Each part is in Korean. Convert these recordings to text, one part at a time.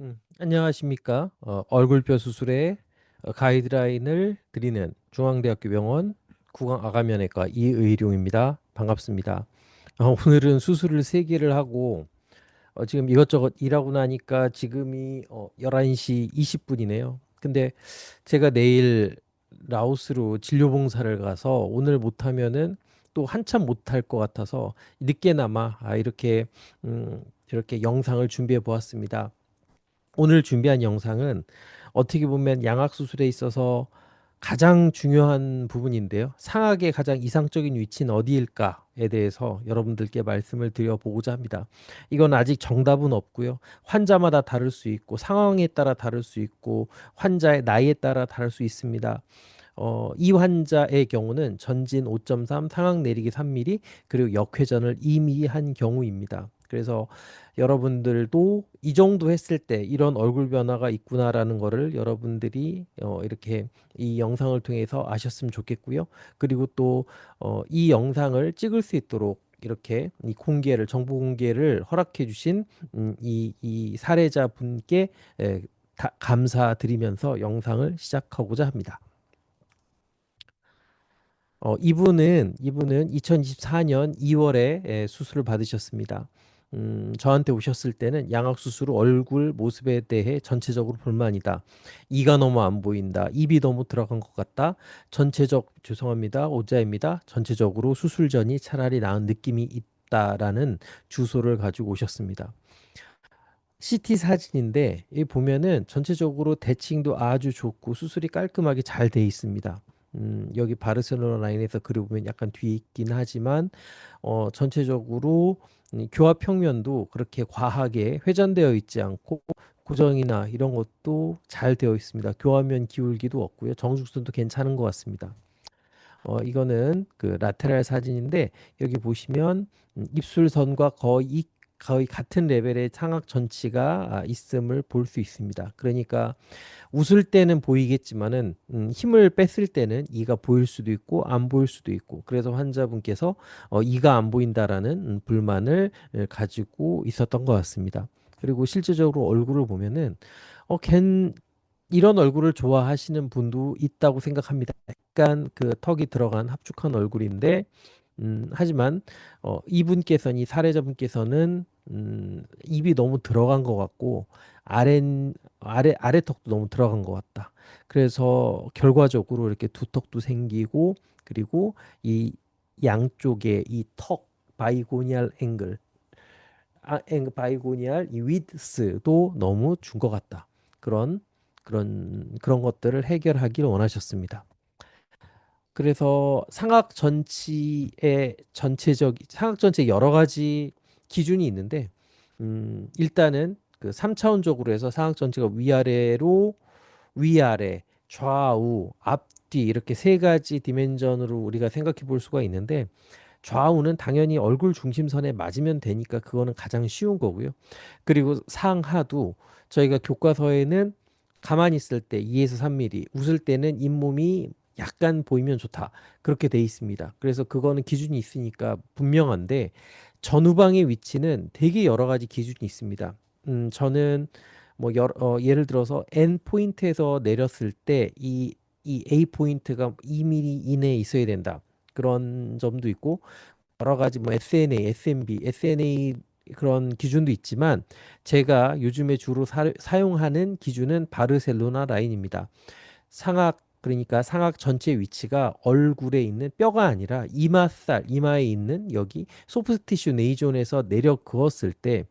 음, 안녕하십니까. 어, 얼굴뼈 수술의 어, 가이드라인을 드리는 중앙대학교 병원 구강아가면외과 이의룡입니다. 반갑습니다. 어, 오늘은 수술을 세개를 하고 어, 지금 이것저것 일하고 나니까 지금이 어, 11시 20분이네요. 근데 제가 내일 라오스로 진료 봉사를 가서 오늘 못하면은 또 한참 못할 것 같아서 늦게나마 아, 이렇게 음, 이렇게 영상을 준비해 보았습니다. 오늘 준비한 영상은 어떻게 보면 양악 수술에 있어서 가장 중요한 부분인데요. 상악의 가장 이상적인 위치는 어디일까에 대해서 여러분들께 말씀을 드려보고자 합니다. 이건 아직 정답은 없고요. 환자마다 다를 수 있고 상황에 따라 다를 수 있고 환자의 나이에 따라 다를 수 있습니다. 어, 이 환자의 경우는 전진 5.3, 상악 내리기 3mm, 그리고 역회전을 2mm 한 경우입니다. 그래서 여러분들도 이 정도 했을 때 이런 얼굴 변화가 있구나라는 거를 여러분들이 어, 이렇게 이 영상을 통해서 아셨으면 좋겠고요. 그리고 또 어, 이 영상을 찍을 수 있도록 이렇게 이 공개를 정보 공개를 허락해 주신 음, 이, 이 사례자 분께 에, 다, 감사드리면서 영상을 시작하고자 합니다. 어, 이분은 이분은 2024년 2월에 수술을 받으셨습니다. 음, 저한테 오셨을 때는 양악 수술 후 얼굴 모습에 대해 전체적으로 불만이다. 이가 너무 안 보인다. 입이 너무 들어간 것 같다. 전체적 죄송합니다. 오자입니다. 전체적으로 수술 전이 차라리 나은 느낌이 있다라는 주소를 가지고 오셨습니다. CT 사진인데 이 보면은 전체적으로 대칭도 아주 좋고 수술이 깔끔하게 잘 돼 있습니다. 음, 여기 바르셀로나 라인에서 그려보면 약간 뒤에 있긴 하지만 어, 전체적으로 음, 교합 평면도 그렇게 과하게 회전되어 있지 않고 고정이나 이런 것도 잘 되어 있습니다. 교화면 기울기도 없고요. 정숙선도 괜찮은 것 같습니다. 어, 이거는 그 라테랄 사진인데 여기 보시면 음, 입술선과 거의 거의 같은 레벨의 창학 전치가 아, 있음을 볼 수 있습니다. 그러니까 웃을 때는 보이겠지만은 음, 힘을 뺐을 때는 이가 보일 수도 있고 안 보일 수도 있고 그래서 환자분께서 어, 이가 안 보인다라는 음, 불만을 가지고 있었던 것 같습니다. 그리고 실제적으로 얼굴을 보면은 어, 걘 이런 얼굴을 좋아하시는 분도 있다고 생각합니다. 약간 그 턱이 들어간 합축한 얼굴인데 음, 하지만 어, 이분께서는 이 사례자분께서는 음, 입이 너무 들어간 것 같고 아래 아래 아래 턱도 너무 들어간 것 같다. 그래서 결과적으로 이렇게 두턱도 생기고 그리고 이 양쪽에 이 턱 바이고니알 앵글 아, 앵 바이고니알 이 위드스도 너무 준 것 같다. 그런 그런 그런 것들을 해결하기를 원하셨습니다. 그래서 상악 전치의 전체적 상악 전체 여러 가지 기준이 있는데 음, 일단은 그 3차원적으로 해서 상악 전체가 위아래로 위아래 좌우 앞뒤 이렇게 세 가지 디멘전으로 우리가 생각해 볼 수가 있는데 좌우는 당연히 얼굴 중심선에 맞으면 되니까 그거는 가장 쉬운 거고요. 그리고 상하도 저희가 교과서에는 가만히 있을 때 2에서 3mm, 웃을 때는 잇몸이 약간 보이면 좋다. 그렇게 돼 있습니다. 그래서 그거는 기준이 있으니까 분명한데 전후방의 위치는 되게 여러 가지 기준이 있습니다. 음, 저는 뭐 여러, 어, 예를 들어서 N 포인트에서 내렸을 때이 이 A 포인트가 2mm 이내에 있어야 된다. 그런 점도 있고 여러 가지 뭐 SNA, SNB, SNA 그런 기준도 있지만 제가 요즘에 주로 사, 사용하는 기준은 바르셀로나 라인입니다. 상악 그러니까 상악 전체 위치가 얼굴에 있는 뼈가 아니라 이마살, 이마에 있는 여기 소프트티슈 네이존에서 내려 그었을 때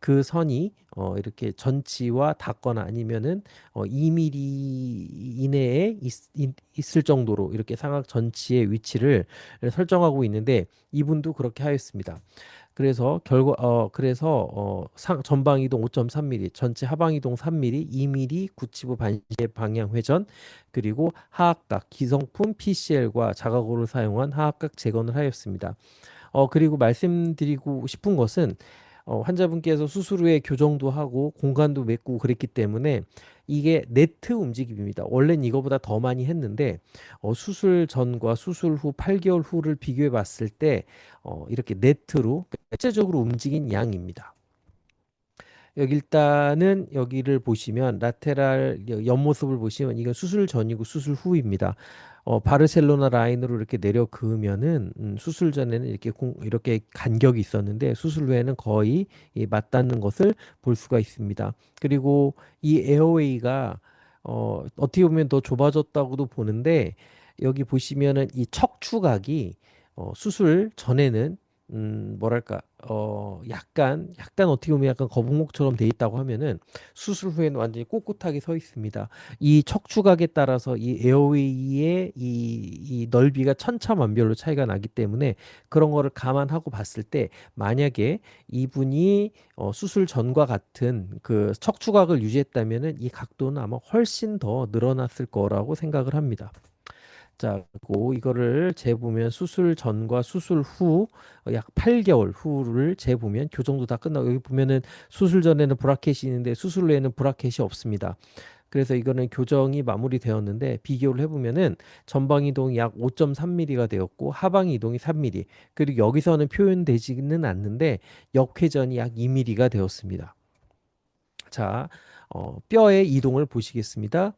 그 선이 어 이렇게 전치와 닿거나 아니면은 어 2mm 이내에 있, 있, 을 정도로 이렇게 상악 전치의 위치를 설정하고 있는데 이분도 그렇게 하였습니다. 그래서 결과 어 그래서 어 상, 전방 이동 5.3mm, 전체 하방 이동 3mm, 2mm 구치부 반시의 방향 회전 그리고 하악각 기성품 PCL과 자가고를 사용한 하악각 재건을 하였습니다. 어 그리고 말씀드리고 싶은 것은 어, 환자분께서 수술 후에 교정도 하고 공간도 메꾸고 그랬기 때문에 이게 네트 움직임입니다. 원래는 이거보다 더 많이 했는데 어, 수술 전과 수술 후 8개월 후를 비교해 봤을 때 어, 이렇게 네트로 대체적으로 움직인 양입니다. 여기 일단은 여기를 보시면 라테랄 옆모습을 보시면 이건 수술 전이고 수술 후입니다. 어, 바르셀로나 라인으로 이렇게 내려 그으면은 음, 수술 전에는 이렇게 공, 이렇게 간격이 있었는데 수술 후에는 거의 이 맞닿는 것을 볼 수가 있습니다. 그리고 이 에어웨이가 어, 어떻게 보면 더 좁아졌다고도 보는데 여기 보시면은 이 척추각이 어, 수술 전에는 음, 뭐랄까, 어, 약간, 약간 어떻게 보면 약간 거북목처럼 돼 있다고 하면은 수술 후에는 완전히 꼿꼿하게 서 있습니다. 이 척추각에 따라서 이 에어웨이의 이, 이 넓이가 천차만별로 차이가 나기 때문에 그런 거를 감안하고 봤을 때 만약에 이분이 어, 수술 전과 같은 그 척추각을 유지했다면은 이 각도는 아마 훨씬 더 늘어났을 거라고 생각을 합니다. 자, 그리고 이거를 재보면 수술 전과 수술 후 약 8개월 후를 재보면 교정도 다 끝나고 여기 보면은 수술 전에는 브라켓이 있는데 수술 후에는 브라켓이 없습니다. 그래서 이거는 교정이 마무리되었는데 비교를 해보면은 전방 이동이 약 5.3mm가 되었고 하방 이동이 3mm 그리고 여기서는 표현되지는 않는데 역회전이 약 2mm가 되었습니다. 자, 어, 뼈의 이동을 보시겠습니다.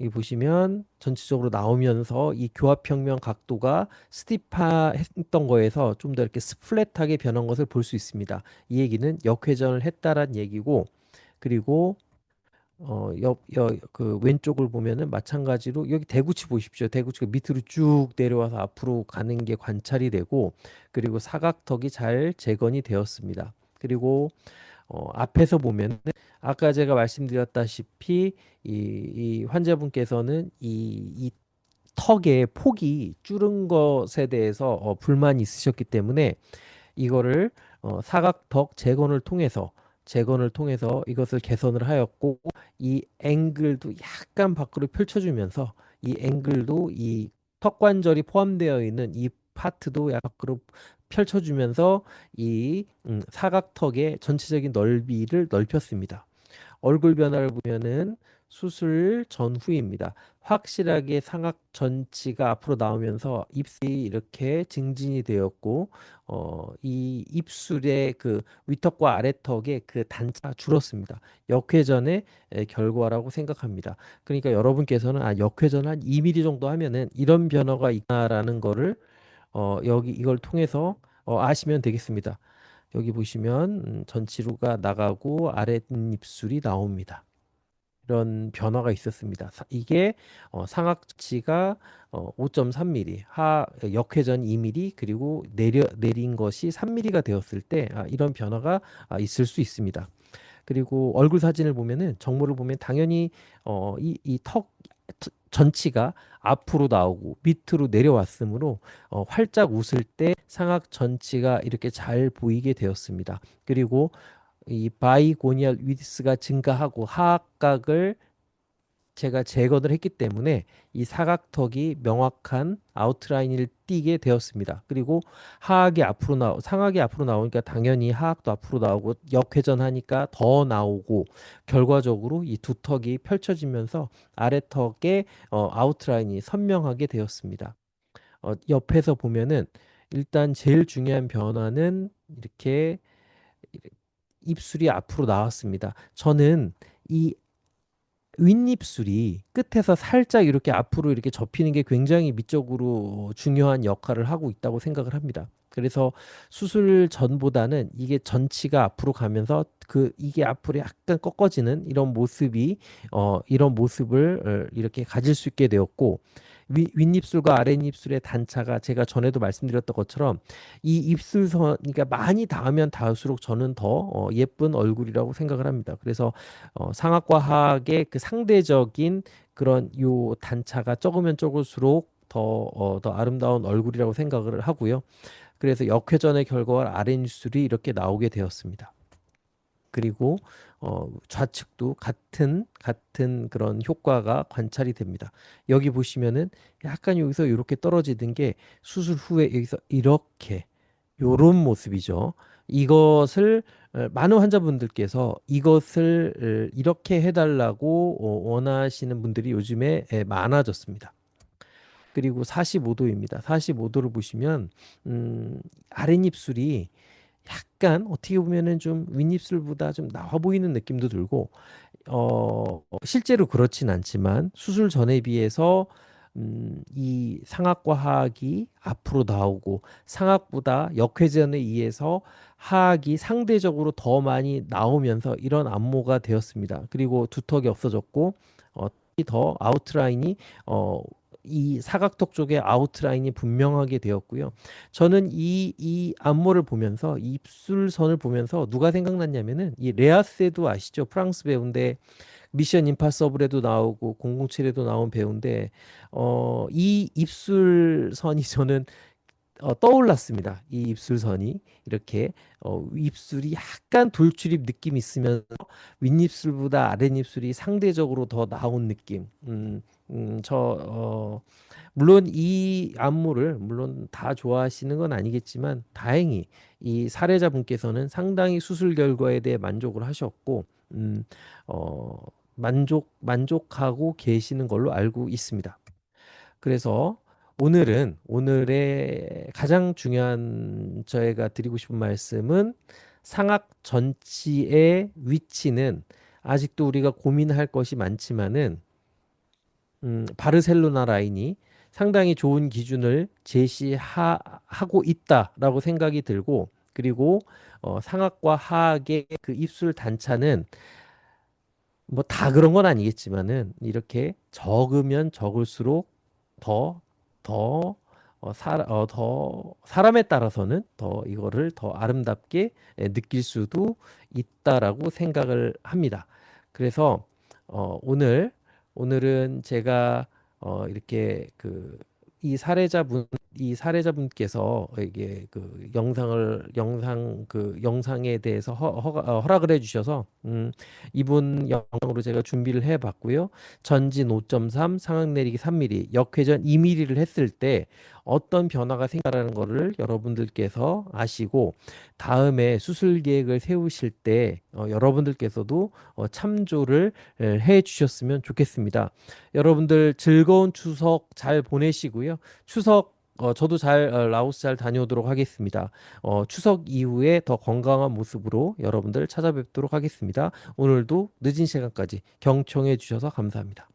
여기 보시면 전체적으로 나오면서 이 교합평면 각도가 스티파했던 거에서 좀 더 이렇게 스플랫하게 변한 것을 볼 수 있습니다. 이 얘기는 역회전을 했다란 얘기고 그리고 어, 옆, 옆, 그 왼쪽을 보면은 마찬가지로 여기 대구치 보십시오. 대구치가 밑으로 쭉 내려와서 앞으로 가는 게 관찰이 되고 그리고 사각턱이 잘 재건이 되었습니다. 그리고 어, 앞에서 보면은 아까 제가 말씀드렸다시피 이, 이 환자분께서는 이, 이 턱의 폭이 줄은 것에 대해서 어, 불만이 있으셨기 때문에 이거를 어, 사각턱 재건을 통해서 재건을 통해서 이것을 개선을 하였고 이 앵글도 약간 밖으로 펼쳐주면서 이 앵글도 이 턱관절이 포함되어 있는 이 파트도 약간 밖으로 펼쳐주면서 이 음, 사각턱의 전체적인 넓이를 넓혔습니다. 얼굴 변화를 보면은 수술 전후입니다. 확실하게 상악 전치가 앞으로 나오면서 입술이 이렇게 증진이 되었고 어, 이 입술의 그 위턱과 아래턱의 그 단차가 줄었습니다. 역회전의 결과라고 생각합니다. 그러니까 여러분께서는 아 역회전 한 2mm 정도 하면은 이런 변화가 있다라는 거를 어, 여기 이걸 통해서 어, 아시면 되겠습니다. 여기 보시면 음, 전치루가 나가고 아랫입술이 나옵니다. 이런 변화가 있었습니다. 이게 어, 상악치가 어, 5.3mm, 하 역회전 2mm 그리고 내려 내린 것이 3mm가 되었을 때 아, 이런 변화가 아, 있을 수 있습니다. 그리고 얼굴 사진을 보면은 정모를 보면 당연히 어, 이 이 턱 전치가 앞으로 나오고 밑으로 내려왔으므로 어, 활짝 웃을 때 상악 전치가 이렇게 잘 보이게 되었습니다. 그리고 이 바이고니얼 위드스가 증가하고 하악각을 제가 재건을 했기 때문에 이 사각턱이 명확한 아웃라인을 띄게 되었습니다. 그리고 하악이 앞으로 나오 상악이 앞으로 나오니까 당연히 하악도 앞으로 나오고 역회전하니까 더 나오고 결과적으로 이 두 턱이 펼쳐지면서 아래 턱의 어, 아웃라인이 선명하게 되었습니다. 어, 옆에서 보면은 일단 제일 중요한 변화는 이렇게 입술이 앞으로 나왔습니다. 저는 이 윗입술이 끝에서 살짝 이렇게 앞으로 이렇게 접히는 게 굉장히 미적으로 중요한 역할을 하고 있다고 생각을 합니다. 그래서 수술 전보다는 이게 전치가 앞으로 가면서 그 이게 앞으로 약간 꺾어지는 이런 모습이 어 이런 모습을 어, 이렇게 가질 수 있게 되었고 위, 윗입술과 아랫입술의 단차가 제가 전에도 말씀드렸던 것처럼 이 입술선 그러니까 많이 닿으면 닿을수록 저는 더 어, 예쁜 얼굴이라고 생각을 합니다. 그래서 어, 상악과 하악의 그 상대적인 그런 요 단차가 적으면 적을수록 더, 어, 더 아름다운 얼굴이라고 생각을 하고요. 그래서 역회전의 결과와 아랫입술이 이렇게 나오게 되었습니다. 그리고 어, 좌측도 같은 같은 그런 효과가 관찰이 됩니다. 여기 보시면은 약간 여기서 이렇게 떨어지는 게 수술 후에 여기서 이렇게 요런 모습이죠. 이것을 어, 많은 환자분들께서 이것을 어, 이렇게 해달라고 어, 원하시는 분들이 요즘에 많아졌습니다. 그리고 45도입니다. 45도를 보시면 음, 아랫입술이 약간 어떻게 보면은 좀 윗입술보다 좀 나와 보이는 느낌도 들고 어 실제로 그렇진 않지만 수술 전에 비해서 음 이 상악과 하악이 앞으로 나오고 상악보다 역회전에 의해서 하악이 상대적으로 더 많이 나오면서 이런 안모가 되었습니다. 그리고 두턱이 없어졌고 어, 더 아웃라인이 어, 이 사각턱 쪽에 아웃라인이 분명하게 되었고요. 저는 이, 이 안모를 보면서 이 입술선을 보면서 누가 생각났냐면은 이 레아세도 아시죠? 프랑스 배우인데 미션 임파서블에도 나오고 007에도 나온 배우인데 어, 이 입술선이 저는 어, 떠올랐습니다. 이 입술선이 이렇게 어, 입술이 약간 돌출입 느낌이 있으면서 윗입술보다 아랫입술이 상대적으로 더 나온 느낌. 음, 음, 저 어, 물론 이 안무를 물론 다 좋아하시는 건 아니겠지만 다행히 이 사례자분께서는 상당히 수술 결과에 대해 만족을 하셨고 음, 어, 만족 만족하고 계시는 걸로 알고 있습니다. 그래서 오늘은 오늘의 가장 중요한 저희가 드리고 싶은 말씀은 상악 전치의 위치는 아직도 우리가 고민할 것이 많지만은 음, 바르셀로나 라인이 상당히 좋은 기준을 제시하고 있다라고 생각이 들고 그리고 어, 상악과 하악의 그 입술 단차는 뭐 다 그런 건 아니겠지만은 이렇게 적으면 적을수록 더, 더, 어, 사, 어, 더, 사람에 따라서는 더 이거를 더 아름답게 예, 느낄 수도 있다라고 생각을 합니다. 그래서, 어, 오늘, 오늘은 제가, 어, 이렇게 그, 이 사례자분, 이 사례자분께서 이게 그 영상을, 영상, 그 영상에 대해서 허, 허가, 어, 허락을 해주셔서, 음, 이분 영상으로 제가 준비를 해봤고요. 전진 5.3, 상악 내리기 3mm, 역회전 2mm를 했을 때 어떤 변화가 생겨나는 거를 여러분들께서 아시고 다음에 수술 계획을 세우실 때 어, 여러분들께서도 어, 참조를 에, 해 주셨으면 좋겠습니다. 여러분들 즐거운 추석 잘 보내시고요. 추석 어, 저도 잘 어, 라오스 잘 다녀오도록 하겠습니다. 어, 추석 이후에 더 건강한 모습으로 여러분들 찾아뵙도록 하겠습니다. 오늘도 늦은 시간까지 경청해 주셔서 감사합니다.